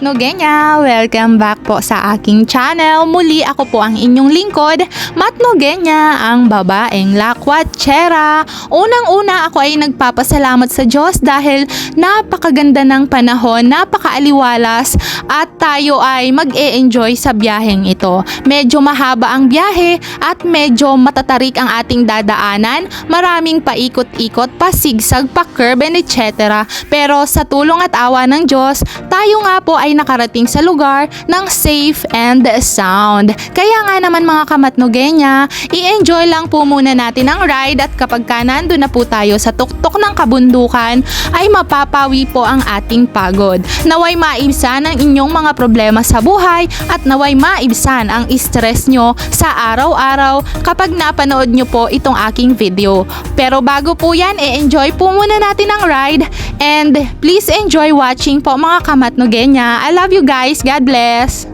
kamatnogenya! Welcome back po sa aking channel. Muli ako po ang inyong lingkod, Matnogenya, ang babaeng lakwatsera. Unang-una ako ay nagpapasalamat sa Diyos dahil napakaganda ng panahon, napakaaliwalas at tayo ay mag-e-enjoy sa biyaheng ito. Medyo mahaba ang biyahe at medyo matatarik ang ating dadaanan. Maraming paikot-ikot, pasigsag, pa-curve etc. Pero sa tulong at awa ng Diyos, tayo nga po ay nakarating sa lugar ng safe and sound. Kaya nga naman mga kamatnogenya, i-enjoy lang po muna natin ang ride at kapag ka nandun na po tayo sa tuktok ng kabundukan, ay mapapawi po ang ating pagod. Naway maibsan ang inyong mga problema sa buhay at naway maibsan ang stress nyo sa araw-araw kapag napanood nyo po itong aking video. Pero bago po yan, i-enjoy po muna natin ang ride and please enjoy watching po mga kamatnogenya. I love you guys. God bless.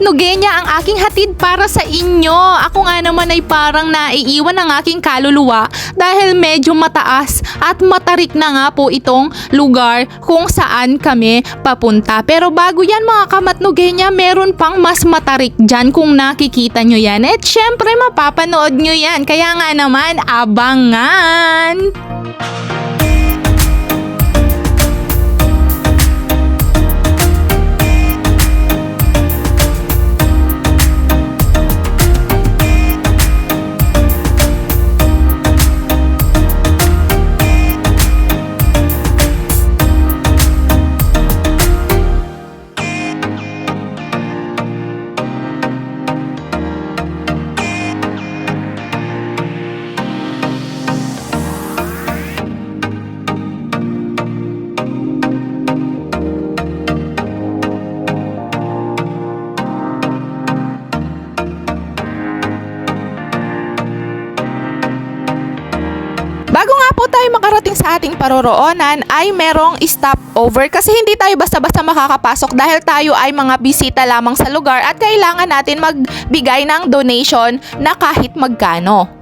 Mga kamatnogenya ang aking hatid para sa inyo. Ako nga naman ay parang naiiwan ang aking kaluluwa dahil medyo mataas at matarik na nga po itong lugar kung saan kami papunta. Pero bago yan mga kamatnogenya, meron pang mas matarik dyan kung nakikita nyo yan. At syempre mapapanood nyo yan. Kaya nga naman, abangan! Ating paroroonan ay merong stopover kasi hindi tayo basta-basta makakapasok dahil tayo ay mga bisita lamang sa lugar at kailangan natin magbigay ng donation na kahit magkano.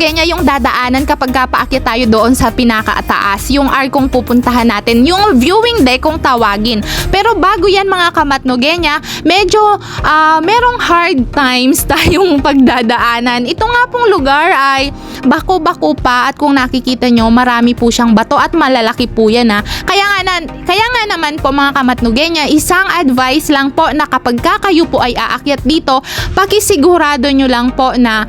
Kamatnogenya yung dadaanan kapag paakyat tayo doon sa pinakataas. Yung arkong pupuntahan natin, yung viewing deck kung tawagin. Pero bago yan mga kamatnogenya, medyo ah, merong hard times tayong pagdadaanan. Ito nga pong lugar ay bako-bako pa at kung nakikita nyo, marami po siyang bato at malalaki po yan ha. Kaya nga, na, kaya nga naman po mga kamatnogenya, isang advice lang po na kapag ka kayo po ay aakyat dito, pakisigurado nyo lang po na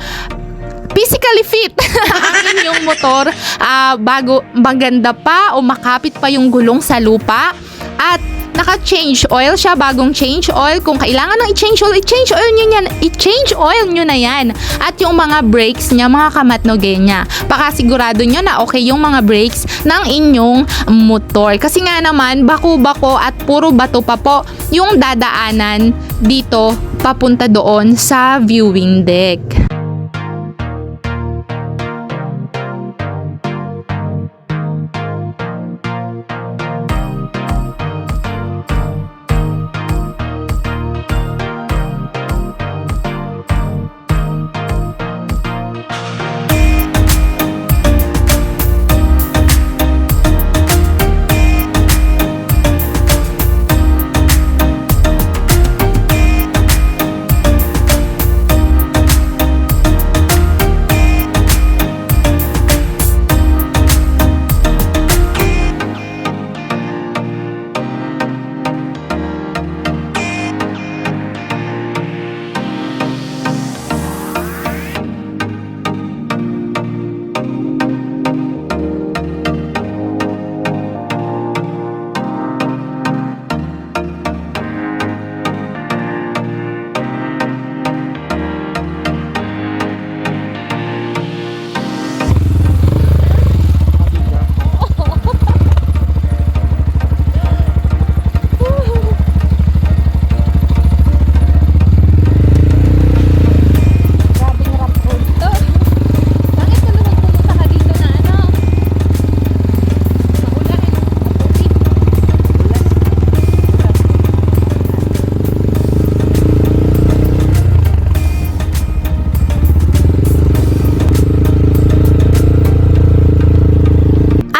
physically fit ang inyong motor ah, bago maganda pa o makapit pa yung gulong sa lupa at naka-change oil siya, bagong change oil. Kung kailangan ng i-change oil, i-change oil nyo yan. I-change oil nyo na yan. At yung mga brakes niya, mga kamatnogenya. Pakasigurado nyo na okay yung mga brakes ng inyong motor. Kasi nga naman, bako-bako at puro bato pa po yung dadaanan dito papunta doon sa viewing deck.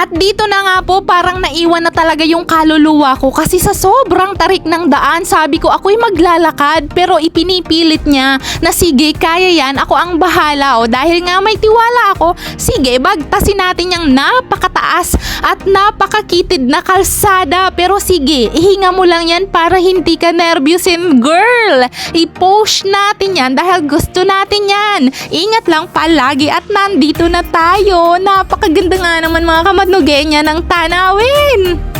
At dito na nga po parang naiwan na talaga yung kaluluwa ko kasi sa sobrang tarik ng daan sabi ko ako'y maglalakad. Pero ipinipilit niya na sige kaya yan. Ako ang bahala. O dahil nga may tiwala ako sige bagtasin natin yung napakataas at napakakitid na kalsada. Pero sige ihinga mo lang yan para hindi ka nervyusin girl. I-post natin yan dahil gusto natin yan. Ingat lang palagi at nandito na tayo. Napakaganda nga naman mga kamadnugenya ng tanawin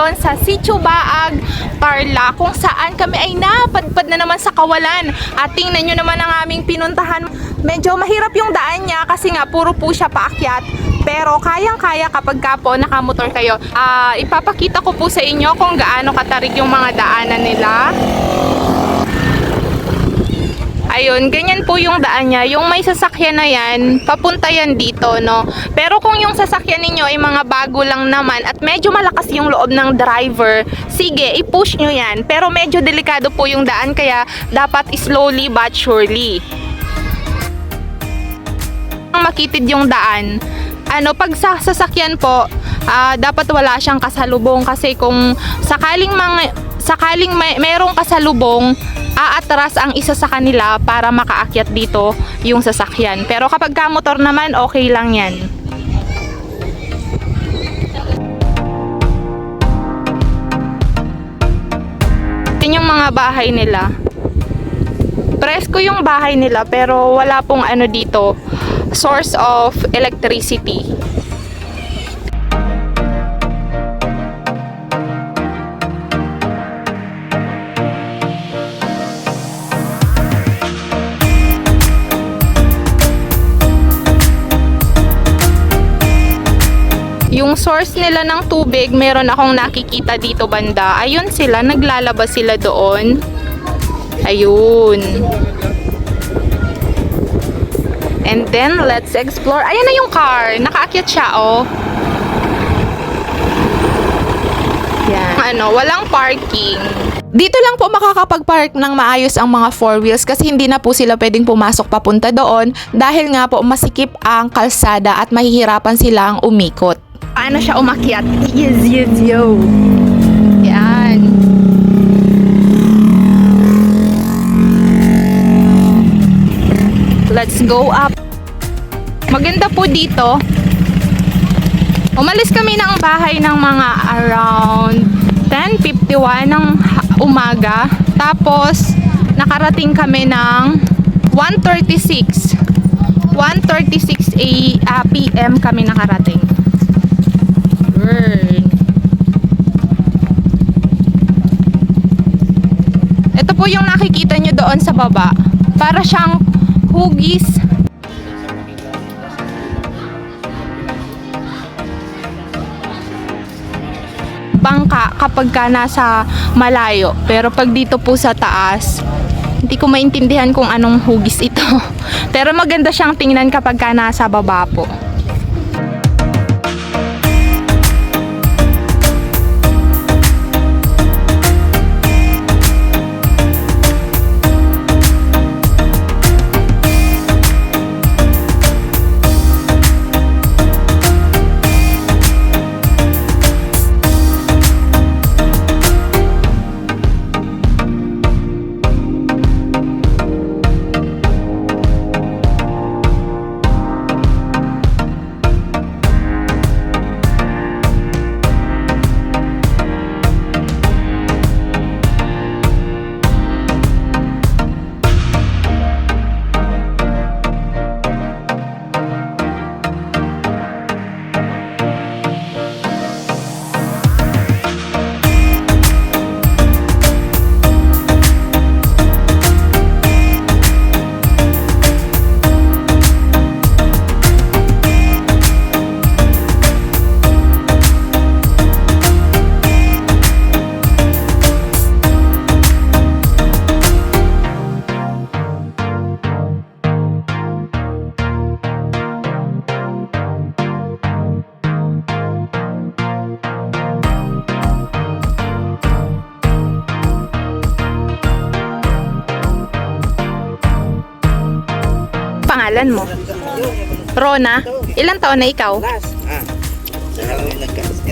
ngayon sa Sitio Baag, Tarlac, kung saan kami ay napadpad na naman sa kawalan. At tingnan nyo naman ang aming pinuntahan. Medyo mahirap yung daan niya kasi nga puro po siya paakyat. Pero kayang-kaya kapag ka po nakamotor kayo. Ah, ipapakita ko po sa inyo kung gaano katarik yung mga daanan nila. Ayun, ganyan po yung daan niya. Yung may sasakyan na yan, papunta yan dito, no? Pero kung yung sasakyan ninyo ay mga bago lang naman at medyo malakas yung loob ng driver, sige, i-push nyo yan. Pero medyo delikado po yung daan, kaya dapat slowly but surely. Makitid yung daan, ano, pag sa sasakyan po, ah, dapat wala siyang kasalubong kasi kung sakaling mang, sakaling may, merong kasalubong, aatras ang isa sa kanila para makaakyat dito yung sasakyan. Pero kapag ka motor naman, okay lang yan. Yan yung mga bahay nila. Presko yung bahay nila pero wala pong ano dito, source of electricity. Yung source nila ng tubig, meron akong nakikita dito banda. Ayun sila, naglalabas sila doon. Ayun. And then, let's explore. Ayan na yung car. Nakaakyat siya, oh. Yan. Ano, walang parking. Dito lang po makakapag-park ng maayos ang mga four wheels kasi hindi na po sila pwedeng pumasok papunta doon dahil nga po masikip ang kalsada at mahihirapan silang umikot. Paano siya umakyat? Yes, yes, yo. Yan. Let's go up. Maganda po dito. Umalis kami ng bahay ng mga around 10.51 ng umaga. Tapos, nakarating kami ng 1.36. 1.36 a, ah, p.m. kami nakarating. Burn. Ito po yung nakikita nyo doon sa baba. Para siyang hugis bangka kapag ka nasa malayo. Pero pag dito po sa taas, hindi ko maintindihan kung anong hugis ito. Pero maganda siyang tingnan kapag ka nasa baba po. Pangalan mo? Rona? Ilang taon na ikaw?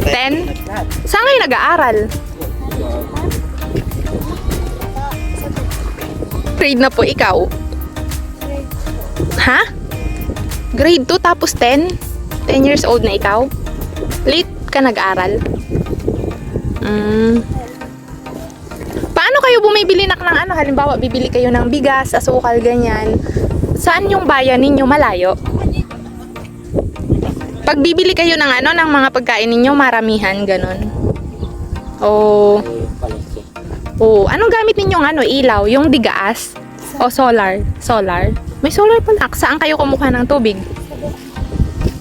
Ten? Saan kayo nag-aaral? Grade na po ikaw? Ha? Grade 2 tapos 10? 10 years old na ikaw? Late ka nag-aaral? Mm. Paano kayo bumibili nak ng ano? Halimbawa, bibili kayo ng bigas, asukal, ganyan. Saan yung bayan ninyo malayo? Pag bibili kayo ng ano, ng mga pagkain ninyo, maramihan, ganun. O, Palengke. o, anong gamit ninyong ano, ilaw? Yung digaas? O solar? Solar? May solar pala. Saan kayo kumuha ng tubig?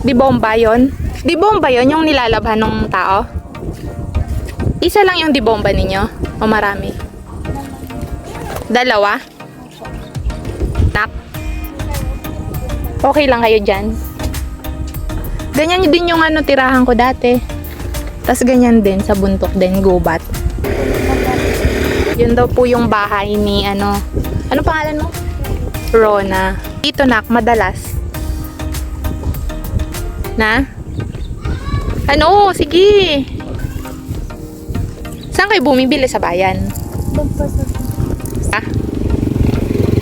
Di bomba yon? Di bomba yon yung nilalabhan ng tao? Isa lang yung di bomba ninyo? O marami? Dalawa? Nak? Okay lang kayo dyan? Ganyan din yung ano tirahan ko dati. Tapos ganyan din sa buntok din, gubat. Yun daw po yung bahay ni ano. Ano pangalan mo? Rona. Dito nak, madalas. Na? Ano? Sige. Saan kayo bumibili sa bayan? Ah?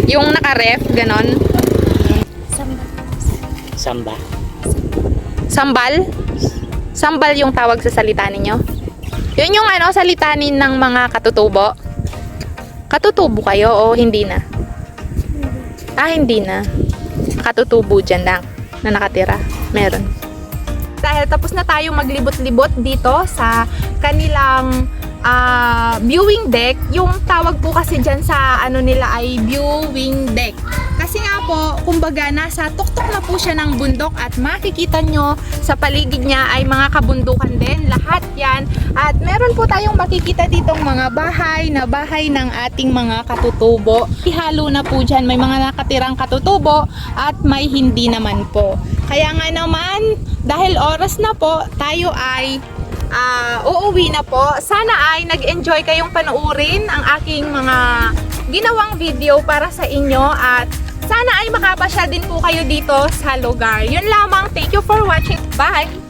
Yung naka-ref, ganon? Samba. Sambal? Sambal yung tawag sa salita ninyo? Yun yung ano, salitanin ng mga katutubo? Katutubo kayo o hindi na? Ah, hindi na. Katutubo dyan lang na nakatira. Meron. Dahil tapos na tayo maglibot-libot dito sa kanilang ah, viewing deck. Yung tawag po kasi dyan sa ano nila ay viewing deck. Po, kumbaga nasa tuktok na po siya ng bundok at makikita nyo sa paligid niya ay mga kabundukan din. Lahat yan. At meron po tayong makikita ditong mga bahay na bahay ng ating mga katutubo. Ihalo na po dyan. May mga nakatirang katutubo at may hindi naman po. Kaya nga naman, dahil oras na po, tayo ay ah uuwi na po. Sana ay nag-enjoy kayong panuurin ang aking mga ginawang video para sa inyo at sana ay makapasya din po kayo dito sa lugar. Yun lamang. Thank you for watching. Bye!